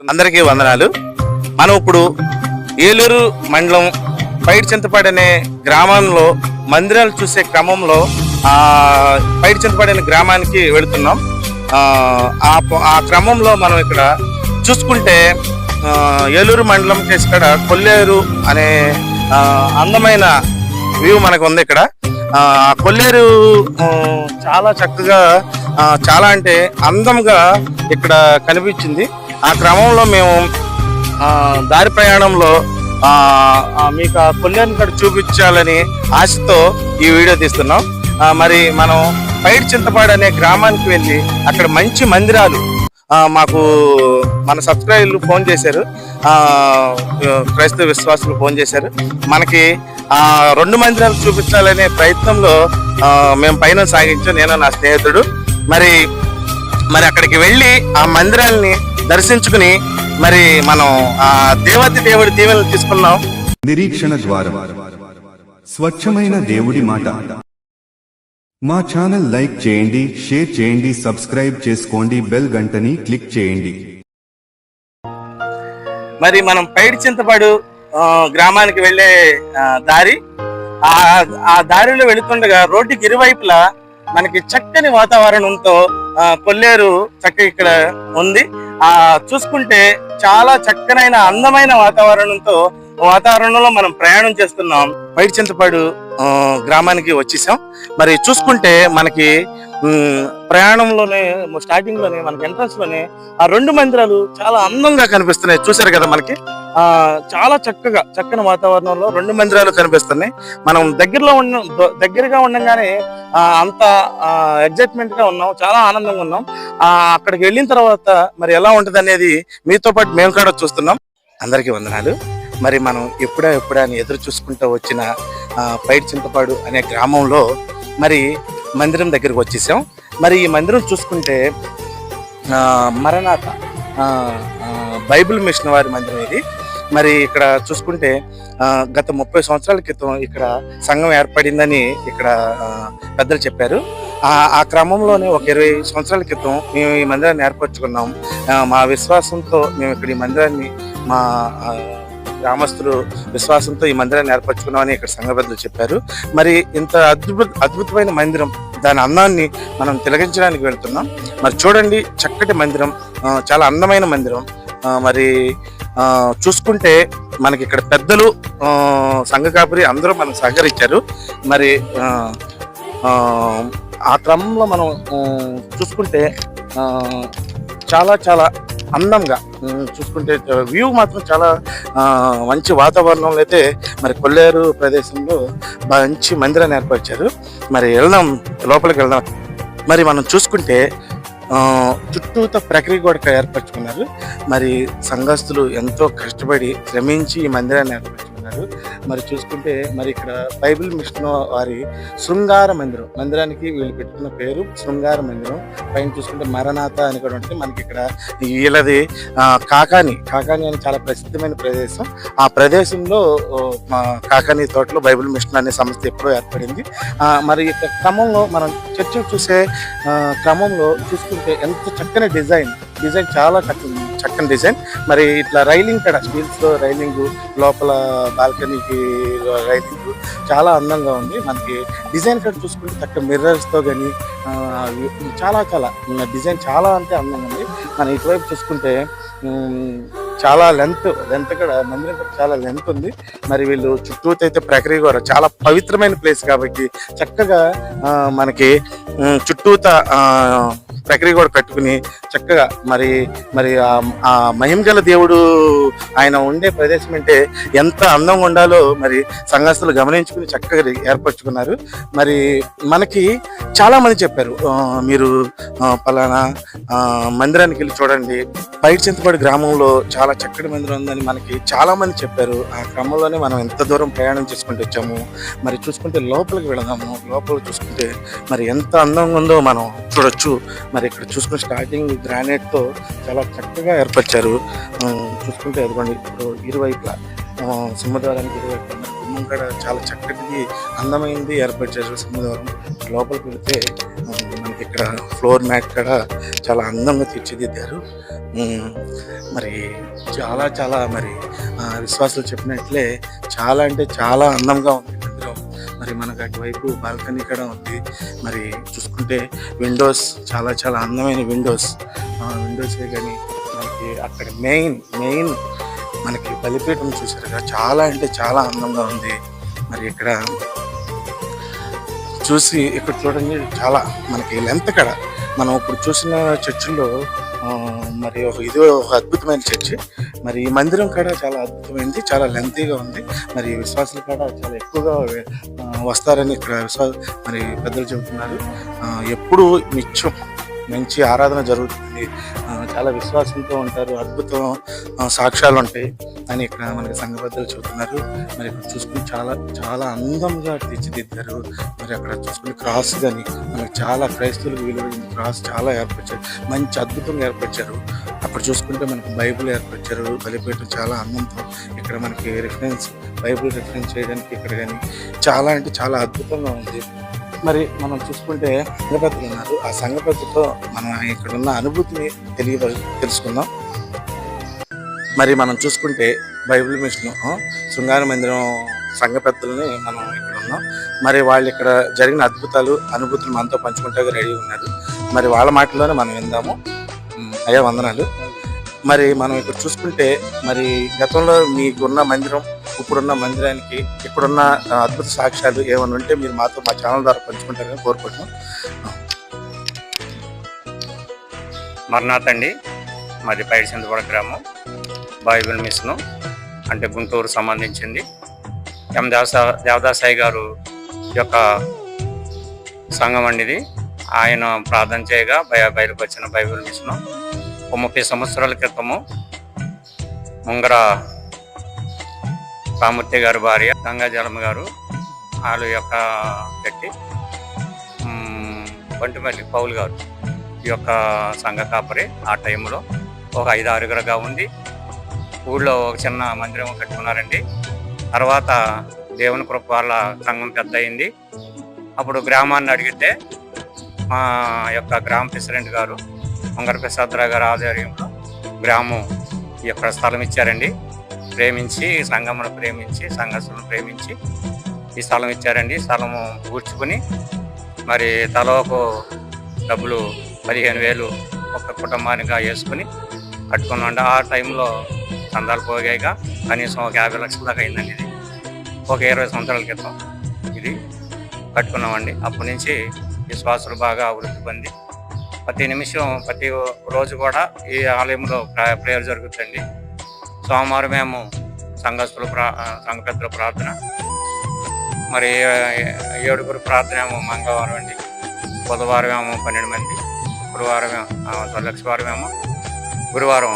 అందరికీ వందనాలు. మనం ఇప్పుడు ఏలూరు మండలం పైడి చింతపాడు అనే గ్రామంలో మందిరాలు చూసే క్రమంలో ఆ పైడి చింతపాడు అనే గ్రామానికి వెళుతున్నాం. ఆ, ఆ క్రమంలో మనం ఇక్కడ చూసుకుంటే ఏలూరు మండలం ఇక్కడ కొల్లేరు అనే అందమైన వ్యూ మనకు ఉంది ఇక్కడ. కొల్లేరు చాలా చక్కగా చాలా అంటే అందంగా ఇక్కడ కనిపించింది. ఆ క్రమంలో మేము దారి ప్రయాణంలో మీకు ఆ కొల్లేరుని ఇక్కడ చూపించాలని ఆశతో ఈ వీడియో తీస్తున్నాం. మరి మనం పైడి చింతపాడు అనే గ్రామానికి వెళ్ళి అక్కడ మంచి మందిరాలు మాకు మన సబ్స్క్రైబర్లు ఫోన్ చేశారు. క్రైస్తవ విశ్వాసులు ఫోన్ చేశారు. మనకి ఆ రెండు మందిరాలు చూపించాలనే ప్రయత్నంలో మేము పైన సాగించాం. నేను నా స్నేహితుడు. మరి మరి అక్కడికి వెళ్ళి ఆ మందిరాల్ని దర్శించుకుని మరి మనం ఆ దేవతి దేవుడి దీవెనలు తీసుకున్నాం. నిరీక్షణ ద్వారం. స్వచ్ఛమైన దేవుడి మాట. మా ఛానల్ లైక్ చేయండి షేర్ చేయండి సబ్స్క్రైబ్ చేసుకోండి బెల్ గంటని క్లిక్ చేయండి. మరి మనం పైడి చింతపాడు గ్రామానికి వెళ్ళే దారి. ఆ దారిలో వెళుతుండగా రోడ్డుకి ఇరువైపులా మనకి చక్కని వాతావరణంతో ఆ, కొల్లేరు చక్క ఇక్కడ ఉంది. ఆ చూసుకుంటే చాలా చక్కనైన అందమైన వాతావరణంతో వాతావరణంలో మనం ప్రయాణం చేస్తున్నాం. పైడి చింతపాడు గ్రామానికి వచ్చేసాం. మరి చూసుకుంటే మనకి ప్రయాణంలోనే స్టార్టింగ్లోనే మనకి ఎంట్రన్స్లోనే ఆ రెండు మందిరాలు చాలా అందంగా కనిపిస్తున్నాయి. చూసారు కదా మనకి? చాలా చక్కగా చక్కని వాతావరణంలో రెండు మందిరాలు కనిపిస్తున్నాయి. మనం దగ్గరలో ఉన్న దగ్గరగా ఉండగానే అంత ఎగ్జైట్మెంట్గా ఉన్నాం చాలా ఆనందంగా ఉన్నాం. ఆ అక్కడికి వెళ్ళిన తర్వాత మరి ఎలా ఉంటుంది అనేది మీతో పాటు మేము కూడా చూస్తున్నాం. అందరికీ వందనాలు. మరి మనం ఎప్పుడా ఎప్పుడా అని ఎదురు చూసుకుంటూ వచ్చిన పైడి చింతపాడు అనే గ్రామంలో మరి మందిరం దగ్గరకు వచ్చేసాం. మరి ఈ మందిరం చూసుకుంటే మరణాత బైబిల్ మిషన్ వారి మందిరం ఇది. మరి ఇక్కడ చూసుకుంటే గత ముప్పై సంవత్సరాల క్రితం ఇక్కడ సంఘం ఏర్పడిందని ఇక్కడ పెద్దలు చెప్పారు. ఆ క్రమంలోనే ఒక ఇరవై సంవత్సరాల క్రితం మేము ఈ మందిరాన్ని ఏర్పరచుకున్నాం. మా విశ్వాసంతో మేము ఇక్కడ ఈ మందిరాన్ని మా గ్రామస్తులు విశ్వాసంతో ఈ మందిరాన్ని ఏర్పరచుకున్నామని ఇక్కడ సంఘ పెద్దలు చెప్పారు. మరి ఇంత అద్భుత అద్భుతమైన మందిరం దాని అందాన్ని మనం తిలగించడానికి వెళ్తున్నాం. మరి చూడండి చక్కటి మందిరం చాలా అందమైన మందిరం. మరి చూసుకుంటే మనకి ఇక్కడ పెద్దలు సంఘ కాపురి అందరూ మనకు సహకరించారు. మరి ఆ, క్రమంలో మనం చూసుకుంటే చాలా చాలా అందంగా. చూసుకుంటే వ్యూ మాత్రం చాలా మంచి వాతావరణంలో అయితే మరి కొల్లేరు ప్రదేశంలో మంచి మందిరాన్ని ఏర్పరిచారు. మరి వెళ్దాం లోపలికి వెళ్దాం. మరి మనం చూసుకుంటే చుట్టూత ప్రక్రియ కూడా ఏర్పరచుకున్నారు. మరి సంఘస్థులు ఎంతో కష్టపడి శ్రమించి ఈ మందిరాన్ని ఏర్పరచుకున్నారు. మరి చూసుకుంటే మరి ఇక్కడ బైబిల్ మిషన్ వారి శృంగార మందిరం మందిరానికి వీళ్ళు పెట్టుకున్న పేరు శృంగార మందిరం. పైన చూసుకుంటే మరణాత అని కూడా ఉంటుంది. మనకి ఇక్కడ వీళ్ళది కాకాని కాకాని అని చాలా ప్రసిద్ధమైన ప్రదేశం. ఆ ప్రదేశంలో కాకాని తోటలో బైబిల్ మిషన్ అనే సంస్థ ఎప్పుడో ఏర్పడింది. మరి ఇక్కడ క్రమంలో మనం చర్చ చూసే క్రమంలో చూసుకుంటే ఎంత చక్కని డిజైన్ డిజైన్ చాలా చక్కని చక్కని డిజైన్. మరి ఇట్లా రైలింగ్ కూడా స్టీల్స్ రైలింగ్ లోపల బాల్కనీకి రైలింగ్ చాలా అందంగా ఉంది. మనకి డిజైన్ కూడా చూసుకుంటే చక్క మిర్రర్స్తో కానీ చాలా చాలా డిజైన్ చాలా అంటే అందంగా ఉంది. మనం ఇటువైపు చూసుకుంటే చాలా లెంత్ లెంత్ కూడా మందిరం కూడా చాలా లెంత్ ఉంది. మరి వీళ్ళు చుట్టూతో అయితే ప్రక్రియ కూడా చాలా పవిత్రమైన ప్లేస్ కాబట్టి చక్కగా మనకి చుట్టూత ప్రక్రియ కూడా కట్టుకుని చక్కగా మరి మరి ఆ- మహిమగల దేవుడు ఆయన ఉండే ప్రదేశం అంటే ఎంత అందంగా ఉండాలో మరి సంఘస్థులు గమనించుకుని చక్కగా ఏర్పరచుకున్నారు. మరి మనకి చాలా మంది చెప్పారు మీరు పలానా మందిరానికి వెళ్ళి చూడండి. బయట చింతపడి గ్రామంలో చాలా చక్కటి మందిరం ఉందని మనకి చాలా మంది చెప్పారు. ఆ క్రమంలోనే మనం ఎంత దూరం ప్రయాణం చేసుకుంటూ వచ్చాము. మరి చూసుకుంటే లోపలికి వెళదాము. లోపల చూసుకుంటే మరి ఎంత అందంగా ఉందో మనం చూడొచ్చు. మరి ఇక్కడ చూసుకుని స్టార్టింగ్ గ్రానైట్తో చాలా చక్కగా ఏర్పరిచారు. చూసుకుంటే అదిగోండి ఇప్పుడు ఇరువైపులా సింహద్వారానికి ఇరువైపులా గుమ్మం కూడా చాలా చక్కటిది అందమైనది ఏర్పరిచారు సింహద్వారం. లోపలికి వెళితే మనకి ఇక్కడ ఫ్లోర్ మ్యాట్ కూడా చాలా అందంగా తీర్చిదిద్దారు. మరి చాలా చాలా మరి విశ్వాసాలు చెప్పినట్లే చాలా అంటే చాలా అందంగా ఉంది. మరి మనకు అటువైపు బాల్కనీ కూడా ఉంది. మరి చూసుకుంటే విండోస్ చాలా చాలా అందమైన విండోస్ విండోసే కానీ మనకి అక్కడ మెయిన్ మెయిన్ మనకి బలిపీఠం చూసారుగా చాలా అంటే చాలా అందంగా ఉంది. మరి ఇక్కడ చూసి ఇక్కడ చూడండి చాలా మనకి లెంత్ కడ. మనం ఇప్పుడు చూసిన చర్చిలో మరి ఒక ఇది ఒక అద్భుతమైన చర్చి. మరి ఈ మందిరం కూడా చాలా అద్భుతమైనది చాలా లెంతీగా ఉంది. మరి విశ్వాసులు కూడా చాలా ఎక్కువగా వస్తారని ఇక్కడ విశ్వాస మరి పెద్దలు చెబుతున్నారు. ఎప్పుడు నిత్యం మంచి ఆరాధన జరుగుతుంది. చాలా విశ్వాసంతో ఉంటారు అద్భుతం సాక్ష్యాలు ఉంటాయి అని ఇక్కడ మనకి సంఘ పెద్దలు చెబుతున్నారు. మరి ఇక్కడ చూసుకుని చాలా చాలా అందంగా తీర్చిదిద్దారు. మరి అక్కడ చూసుకుని క్రాస్ కానీ మనకి చాలా క్రైస్తవులకు విలువైన క్రాస్ చాలా ఏర్పరిచారు. మంచి అద్భుతంగా ఏర్పరిచారు. అక్కడ చూసుకుంటే మనకి బైబిల్ ఏర్పరిచారు. బలిపీఠం చాలా అందంతో ఇక్కడ మనకి రిఫరెన్స్ బైబిల్ రిఫరెన్స్ చేయడానికి ఇక్కడ కానీ చాలా అంటే చాలా అద్భుతంగా ఉంది. మరి మనం చూసుకుంటే సంగపతులు ఉన్నారు. ఆ సంగపతితో మనం ఇక్కడ ఉన్న అనుభూతిని తెలియ తెలుసుకుందాం. మరి మనం చూసుకుంటే బైబిల్ మిషన్ శృంగార మందిరం సంఘ పెద్దలని మనం ఇక్కడ ఉన్నాం. మరి వాళ్ళు ఇక్కడ జరిగిన అద్భుతాలు అనుభూతులు మనతో పంచుకుంటే రెడీ ఉన్నారు. మరి వాళ్ళ మాటల్లోనే మనం విందాము. అయ్యా వందనాలు. మరి మనం ఇక్కడ చూసుకుంటే మరి గతంలో మీకున్న మందిరం ఇప్పుడున్న మందిరానికి ఇప్పుడున్న అద్భుత సాక్ష్యాలు ఏమైనా ఉంటే మీరు మాతో మా ఛానల్ ద్వారా పంచుకుంటారని కోరుకుంటున్నాం. మర్నాథ్ అండి మాది పైడిసిందగూడ గ్రామం. బైబిల్ మిషన్ అంటే గుంటూరు సంబంధించింది. ఎం దేవస దేవదాసాయి గారు యొక్క సంఘం అండి ఇది. ఆయన ప్రార్థన చేయగా బయ బయలుకు వచ్చిన బైబిల్ మిషన్ ముప్పై సంవత్సరాల క్రితము ముంగర రామూర్తి గారి భార్య గంగాజలమ గారు వాళ్ళ యొక్క పెట్టి బంటిమల్లి పౌల్ గారు ఈ యొక్క సంఘ కాపరి ఆ టైంలో ఒక ఐదు ఆరుగురుగా ఉంది ఊళ్ళో ఒక చిన్న మందిరం కట్టుకున్నారండి. తర్వాత దేవుని కృప వాళ్ళ సంఘం పెద్ద అయింది అప్పుడు గ్రామాన్ని అడిగితే మా యొక్క గ్రామ ప్రెసిడెంట్ గారు వంగర ప్రసాదరావు గారి ఆధ్వర్యంలో గ్రామం ఈ యొక్క స్థలం ఇచ్చారండి. ప్రేమించి సంఘమును ప్రేమించి సంఘస్థులను ప్రేమించి ఈ స్థలం ఇచ్చారండి. స్థలము కూర్చుకుని మరి తలకు డబ్బులు పదిహేను వేలు ఒక కుటుంబానిగా వేసుకుని కట్టుకున్నాండి. ఆ టైంలో చందాలు పోగాయిగా కనీసం ఒక యాభై లక్షల దాకా అయిందండి ఇది. ఒక ఇరవై సంవత్సరాల క్రితం ఇది కట్టుకున్నామండి. అప్పటి నుంచి విశ్వాసులు బాగా అభివృద్ధి పొంది ప్రతి నిమిషం ప్రతి రోజు కూడా ఈ ఆలయంలో ప్రేయర్ జరుగుతుంది సోమవారం మేము సంఘస్థుల ప్రా సంఘ పెద్దల ప్రార్థన మరి ఏ- ఏడుగురు ప్రార్థన ఏమో మంగళవారం అండి. బుధవారం ఏమో పన్నెండు మంది గురువారం ఏమో, లక్షవారం ఏమో గురువారం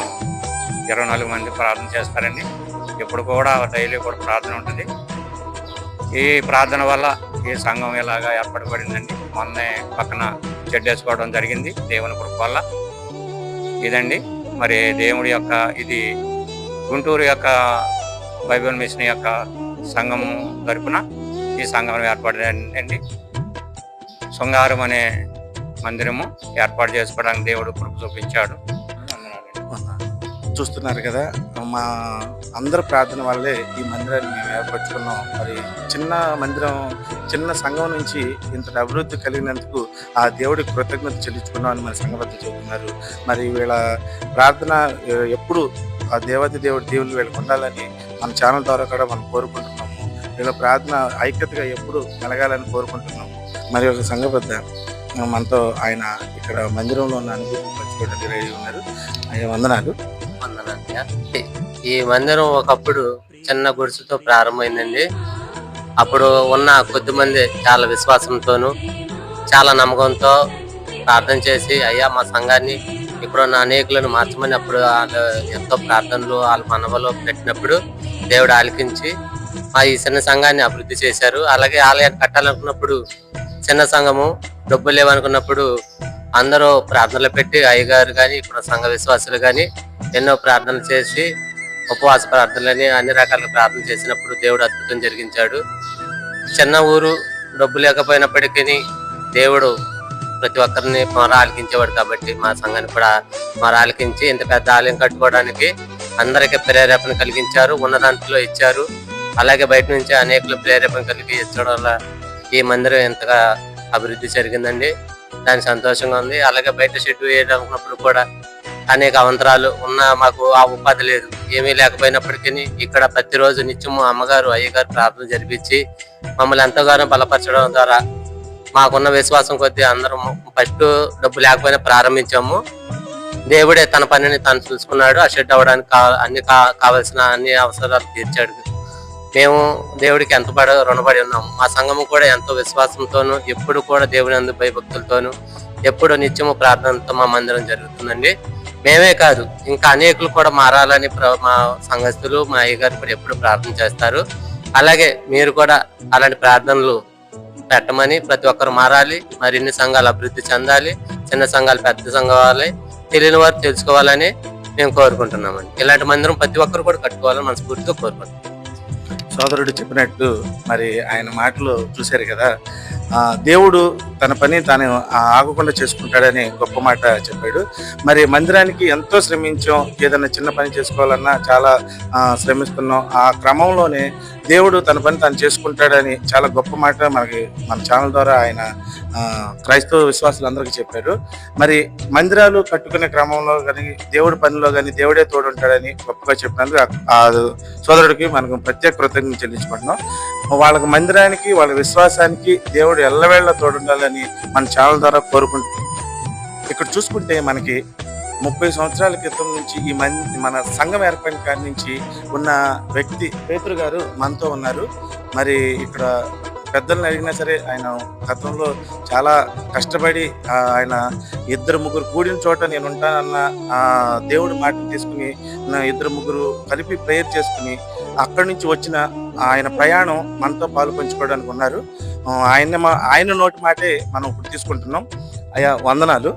ఇరవై నాలుగు మంది ప్రార్థన చేస్తారండి. ఇప్పుడు కూడా డైలీ కూడా ప్రార్థన ఉంటుంది. ఈ ప్రార్థన వల్ల ఈ సంఘం ఇలాగా ఏర్పడబడిందండి మొన్నే పక్కన చెడ్డేసుకోవడం జరిగింది దేవుని కృప వల్ల. ఇదండి. మరి దేవుడి యొక్క ఇది గుంటూరు యొక్క బైబిల్ మిషన్ యొక్క సంఘం తరపున ఈ సంఘం ఏర్పడిందండి శృంగారం అనే మందిరము ఏర్పాటు చేసుకోవడానికి దేవుడు కృప చూపించాడు. చూస్తున్నారు కదా. మా అందరి ప్రార్థన వల్లే ఈ మందిరాన్ని మేము ఏర్పరచుకున్నాం. మరి చిన్న మందిరం చిన్న సంఘం నుంచి ఇంత అభివృద్ధి కలిగినందుకు ఆ దేవుడికి కృతజ్ఞత చెల్లించుకున్నాం అని మన సంఘబద్ధ చెబుతున్నారు. మరి వీళ్ళ ప్రార్థన ఎప్పుడు ఆ దేవత దేవుడి దేవుళ్ళు వీళ్ళకి ఉండాలని మన ఛానల్ ద్వారా కూడా మనం కోరుకుంటున్నాము. వీళ్ళ ప్రార్థన ఐక్యతగా ఎప్పుడు మెలగాలని కోరుకుంటున్నాము. మరి ఒక సంఘబద్ధ మనతో ఆయన ఇక్కడ మందిరంలో ఉన్న అనుభూతి పంచుకోవడానికి రెడీ ఉన్నారు. ఆయన వందనాలు. వందనాలయ్య. ఈ మందిరం ఒకప్పుడు చిన్న గుడిసెతో ప్రారంభమైందండి అప్పుడు ఉన్న కొద్ది మంది చాలా విశ్వాసంతోనూ చాలా నమ్మకంతో ప్రార్థన చేసి అయ్యా మా సంఘాన్ని ఇప్పుడున్న అనేకులను మార్చమని అప్పుడు వాళ్ళు ఎంతో ప్రార్థనలు వాళ్ళ మనవలో పెట్టినప్పుడు దేవుడు ఆలకించి మా ఈ చిన్న సంఘాన్ని అభివృద్ధి చేశారు అలాగే ఆలయాన్ని కట్టాలనుకున్నప్పుడు చిన్న సంఘము డబ్బులు లేవనుకున్నప్పుడు అందరూ ప్రార్థనలు పెట్టి అయ్యగారు కానీ ఇప్పుడు సంఘ విశ్వాసులు కానీ ఎన్నో ప్రార్థన చేసి ఉపవాస ప్రార్థనలని అన్ని రకాల ప్రార్థన చేసినప్పుడు దేవుడు అద్భుతం జరిగించాడు. చిన్న ఊరు డబ్బు లేకపోయినప్పటికీ దేవుడు ప్రతి ఒక్కరిని మొర ఆలకించేవాడు కాబట్టి మా సంఘాన్ని కూడా మొర ఆలకించి ఇంత పెద్ద ఆలయం కట్టుకోవడానికి అందరికీ ప్రేరేపణ కలిగించారు ఉన్న దాంట్లో ఇచ్చారు. అలాగే బయట నుంచి అనేకులు ప్రేరేపణ కలిగి ఇచ్చడం వల్ల ఈ మందిరం ఎంతగా అభివృద్ధి జరిగిందండి. దానికి సంతోషంగా ఉంది. అలాగే బయట షెడ్ వేయాలనుకున్నప్పుడు కూడా అనేక అవంతరాలు ఉన్న మాకు ఆ ఉపాధి లేదు. ఏమీ లేకపోయినప్పటికీ ఇక్కడ ప్రతిరోజు నిత్యము అమ్మగారు అయ్యగారు ప్రార్థన జరిపించి మమ్మల్ని ఎంతగానో బలపరచడం ద్వారా మాకున్న విశ్వాసం కొద్దీ అందరం ఫస్ట్ డబ్బు లేకపోయినా ప్రారంభించాము. దేవుడే తన పనిని తను చూసుకున్నాడు. ఆ షెడ్ అవ్వడానికి కా- అన్ని కా- కావలసిన అన్ని అవసరాలు తీర్చాడు. మేము దేవుడికి ఎంత పడ రుణపడి ఉన్నాము. మా సంఘము కూడా ఎంతో విశ్వాసంతోనూ ఎప్పుడు కూడా దేవుని అందు భయభక్తులతోనూ ఎప్పుడు నిత్యము ప్రార్థనతో మా మందిరం జరుగుతుందండి. మేమే కాదు ఇంకా అనేకులు కూడా మారాలని ప్ర- మా సంఘస్థులు మా అయ్యగారు కూడా ఎప్పుడు ప్రార్థన చేస్తారు. అలాగే మీరు కూడా అలాంటి ప్రార్థనలు పెట్టమని ప్రతి ఒక్కరు మారాలి మరిన్ని సంఘాలు అభివృద్ధి చెందాలి చిన్న సంఘాలు పెద్ద సంఘాలి తెలియని వారు తెలుసుకోవాలని మేము కోరుకుంటున్నామండి. ఇలాంటి మందిరం ప్రతి ఒక్కరు కూడా కట్టుకోవాలని మనస్ఫూర్తిగా కోరుకుంటున్నాం. సోదరుడు చెప్పినట్టు మరి ఆయన మాటలు చూశారు కదా దేవుడు తన పని తాను ఆగకుండా చేసుకుంటాడని గొప్ప మాట చెప్పాడు. మరి మందిరానికి ఎంతో శ్రమించాం. ఏదైనా చిన్న పని చేసుకోవాలన్నా చాలా శ్రమిస్తున్నాం. ఆ క్రమంలోనే దేవుడు తన పని తను చేసుకుంటాడని చాలా గొప్ప మాట మనకి మన ఛానల్ ద్వారా ఆయన క్రైస్తవ విశ్వాసులందరికీ చెప్పారు. మరి మందిరాలు కట్టుకునే క్రమంలో కానీ దేవుడి పనిలో కానీ దేవుడే తోడుంటాడని గొప్పగా చెప్పినందుకు ఆ- సోదరుడికి మనకు ప్రత్యేక కృతజ్ఞత చెల్లించుకుంటున్నాం. వాళ్ళకి మందిరానికి వాళ్ళ విశ్వాసానికి దేవుడు ఎల్లవేళ తోడుండాలని మన ఛానల్ ద్వారా కోరుకుంటున్నాం. ఇక్కడ చూసుకుంటే మనకి ముప్పై సంవత్సరాల క్రితం నుంచి ఈ మన సంఘం ఏర్పడిన కాడి నుంచి ఉన్న వ్యక్తి పేతురు గారు మనతో ఉన్నారు. మరి ఇక్కడ పెద్దలను అడిగినా సరే ఆయన గతంలో చాలా కష్టపడి ఆయన ఇద్దరు ముగ్గురు కూడిన చోట నేను ఉంటానన్న దేవుడి మాటను తీసుకుని ఇద్దరు ముగ్గురు కలిపి ప్రేయర్ చేసుకుని అక్కడి నుంచి వచ్చిన ఆయన ప్రయాణం మనతో పాలు పంచుకోవడానికి ఉన్నారు. ఆయన మా ఆయన నోటి మాటే మనం ఇప్పుడు తీసుకుంటున్నాం. అయ్యా వందనాలు.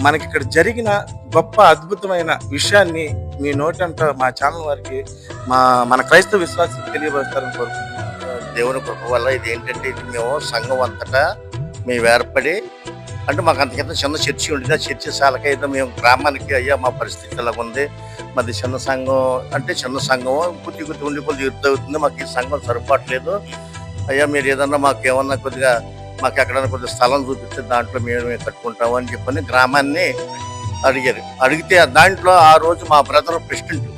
మనకి ఇక్కడ జరిగిన గొప్ప అద్భుతమైన విషయాన్ని మీ నోటంట మా ఛానల్ వారికి మా మన క్రైస్తవ విశ్వాసం తెలియపరుస్తారని కోరుకుంటున్నాం దేవుని కృప వల్ల ఇది ఏంటంటే ఇది మేము సంఘం అంతటా మేము ఏర్పడి అంటే మాకు అంతకంత చిన్న చర్చి ఉండేది ఆ చర్చి సాలకైతే మేము గ్రామానికి అయ్యా మా పరిస్థితి ఇలా ఉంది మాది చిన్న సంఘం అంటే చిన్న సంఘం కొద్ది కొద్ది ఉండి కొద్ది అవుతుంది మాకు ఈ సంఘం సరిపోవట్లేదు అయ్యా మీరు ఏదన్నా మాకు ఏమన్నా కొద్దిగా మాకు ఎక్కడైనా కొద్దిగా స్థలం చూపిస్తే దాంట్లో మేము కట్టుకుంటాము అని చెప్పని గ్రామాన్ని అడిగారు. అడిగితే దాంట్లో ఆ రోజు మా బ్రదర్ ప్రెసిడెంట్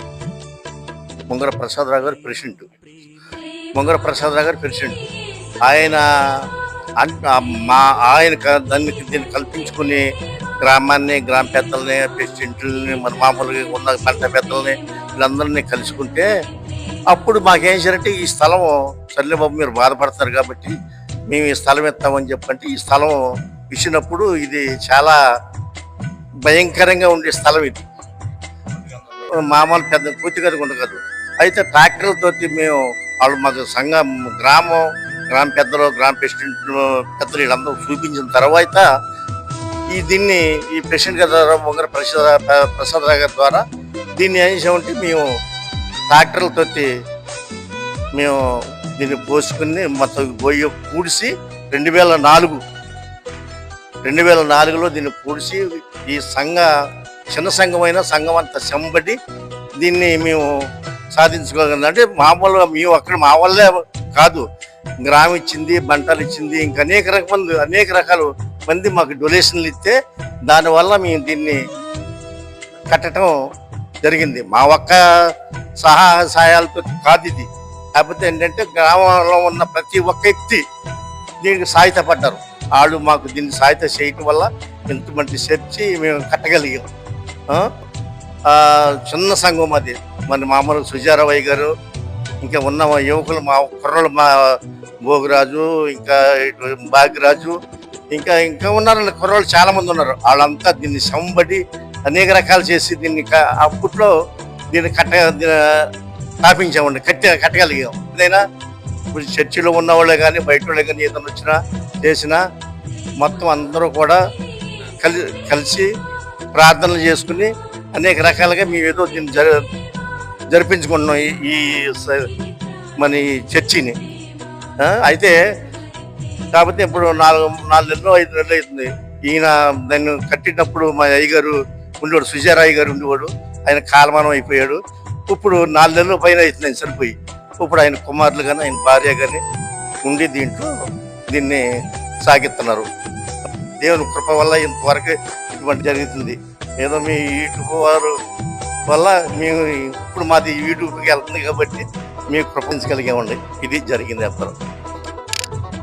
ముంగర ప్రసాదరావు గారు ప్రెసిడెంట్ ముంగర ప్రసాదరావు గారు ప్రెసిడెంట్ ఆయన మా ఆయన దాన్ని దీన్ని కల్పించుకుని గ్రామాన్ని గ్రామ పెద్దల్ని ప్రెసిడెంట్లని మన మామూలుగా ఉన్న పంట పెద్దల్ని వీళ్ళందరినీ కలుసుకుంటే అప్పుడు మాకేం చేయాలంటే ఈ స్థలం సర్లే మీరు బాధపడతారు కాబట్టి మేము ఈ స్థలం ఇస్తామని చెప్పంటే ఈ స్థలం ఇచ్చినప్పుడు ఇది చాలా భయంకరంగా ఉండే స్థలం ఇది. మామూలు పెద్ద పూర్తిగా ఉండదు అయితే ట్రాక్టర్లతో మేము వాళ్ళు మాకు సంఘం గ్రామం గ్రామ పెద్దలు గ్రామ ప్రెసిడెంట్ పెద్దలు వీళ్ళందరూ చూపించిన తర్వాత ఈ దీన్ని ఈ ప్రెసిడెంట్ గారి ద్వారా ముంగర ప్రసాద్ గారి ద్వారా దీన్ని ఏం చేసామంటే మేము ట్రాక్టర్లతో మేము దీన్ని పోసుకుని మొత్తం పోయి పూడిసి రెండు వేల నాలుగు రెండు వేల నాలుగులో దీన్ని పూడిసి ఈ సంఘ చిన్న సంఘమైన సంఘం అంతా చెంబడి దీన్ని మేము సాధించుకోగలం. అంటే మామూలుగా మేము అక్కడ మా వల్లే కాదు. గ్రామం ఇచ్చింది బంటాలు ఇచ్చింది ఇంకా అనేక రకములు అనేక రకాల మంది మాకు డొనేషన్లు ఇస్తే దానివల్ల మేము దీన్ని కట్టడం జరిగింది. మా ఒక్క సహాయ సహాయాలతో కాదు ఇది. కాకపోతే ఏంటంటే గ్రామంలో ఉన్న ప్రతి ఒక్క వ్యక్తి దీనికి సాయతపడ్డారు వాళ్ళు మాకు దీన్ని సాయత చేయటం వల్ల ఇంతమంది చర్చి మేము కట్టగలిగాం. చిన్న సంఘం అది. మన మామూలు సుజారావయ్య గారు ఇంకా ఉన్న మా యువకులు మా కుర్రలు మా భోగిరాజు ఇంకా భాగ్యరాజు ఇంకా ఇంకా ఉన్నారు కుర్రోళ్ళు చాలా మంది ఉన్నారు. వాళ్ళంతా దీన్ని సంబడి అనేక రకాలు చేసి దీన్ని అప్పట్లో దీన్ని కట్ట స్థాపించామండి. కట్ట కట్టగలిగాం. ఏదైనా ఇప్పుడు చర్చిలో ఉన్న వాళ్ళే కానీ బయట వాళ్ళే కానీ ఏదైనా వచ్చినా చేసినా మొత్తం అందరూ కూడా కలి కలిసి ప్రార్థనలు చేసుకుని అనేక రకాలుగా మేము ఏదో దీన్ని జరి జరిపించుకుంటున్నాం ఈ- స- మన ఈ చర్చిని. అయితే కాకపోతే ఇప్పుడు నాలుగు నాలుగు నెలలు ఐదు నెలలు అవుతుంది. ఈయన దాన్ని కట్టినప్పుడు మా అయ్యగారు ఉండేవాడు సుజారాయ్ గారు ఉండేవాడు. ఆయన కాలమానం అయిపోయాడు. ఇప్పుడు నాలుగు నెలల పైన అవుతుంది ఆయన చనిపోయి ఇప్పుడు ఆయన కుమారులు కానీ ఆయన భార్య కానీ ఉండి దీంట్లో దీన్ని సాగిస్తున్నారు. దేవుని కృప వల్ల ఇంతవరకు ఇటువంటి జరుగుతుంది. ఏదో మీ యూట్యూబ్ వారు వల్ల మేము ఇప్పుడు మాది యూట్యూబ్కి వెళ్తుంది కాబట్టి మేము కృపించగలిగామండి ఇది జరిగింది అప్పుడు.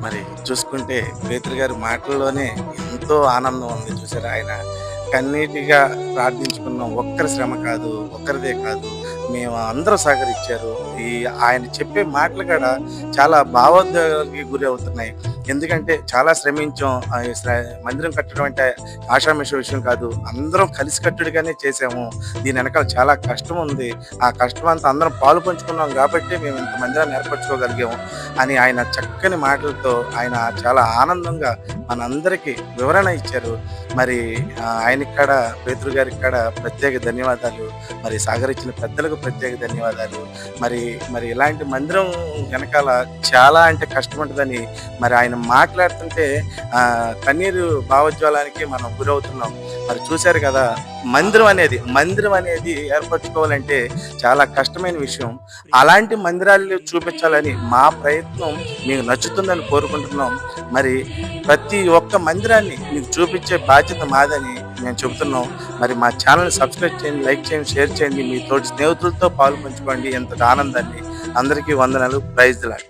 మరి చూసుకుంటే పేతురు గారి మాటల్లోనే ఎంతో ఆనందం ఉంది చూసారు ఆయన. కన్నీటిగా ప్రార్థించుకున్నాం ఒక్కరి శ్రమ కాదు ఒక్కరిదే కాదు. మేము అందరూ సహకరించారు. ఈ ఆయన చెప్పే మాటలు కూడా చాలా భావోద్వేగానికి గురి అవుతున్నాయి. ఎందుకంటే చాలా శ్రమించాం. మందిరం కట్టడం అంటే ఆషామిష విషయం కాదు. అందరం కలిసికట్టుడిగానే చేసాము దీని వెనకాల చాలా కష్టం ఉంది. ఆ కష్టం అంతా అందరం పాలు పంచుకున్నాం కాబట్టి మేము ఇంత మందిరాన్ని ఏర్పరచుకోగలిగాము అని ఆయన చక్కని మాటలతో ఆయన చాలా ఆనందంగా మనందరికీ వివరణ ఇచ్చారు. మరి ఆ, ఆయన ఇక్కడ పేతురు గారికి ఇక్కడ ప్రత్యేక ధన్యవాదాలు. మరి సాగరించిన పెద్దలకు ప్రత్యేక ధన్యవాదాలు. మరి మరి ఇలాంటి మందిరం వెనకాల చాలా అంటే కష్టం ఉంటుందని మరి ఆయన మాట్లాడుతుంటే కన్నీరు భావోజ్వాలానికి మనం గురవుతున్నాం. మరి చూశారు కదా మందిరం అనేది మందిరం అనేది ఏర్పరచుకోవాలంటే చాలా కష్టమైన విషయం. అలాంటి మందిరాలు చూపించాలని మా ప్రయత్నం మీకు నచ్చుతుందని కోరుకుంటున్నాం. మరి ప్రతి ఒక్క మందిరాన్ని మీకు చూపించే బాధ్యత మాదని మేము చెబుతున్నాం. మరి మా ఛానల్ సబ్స్క్రైబ్ చేయండి లైక్ చేయండి షేర్ చేయండి. మీ తోటి స్నేహితులతో పాలు పంచుకోండి. ఎంత ఆనందాన్ని. అందరికీ వందనాలు. ప్రైజ్లాంటి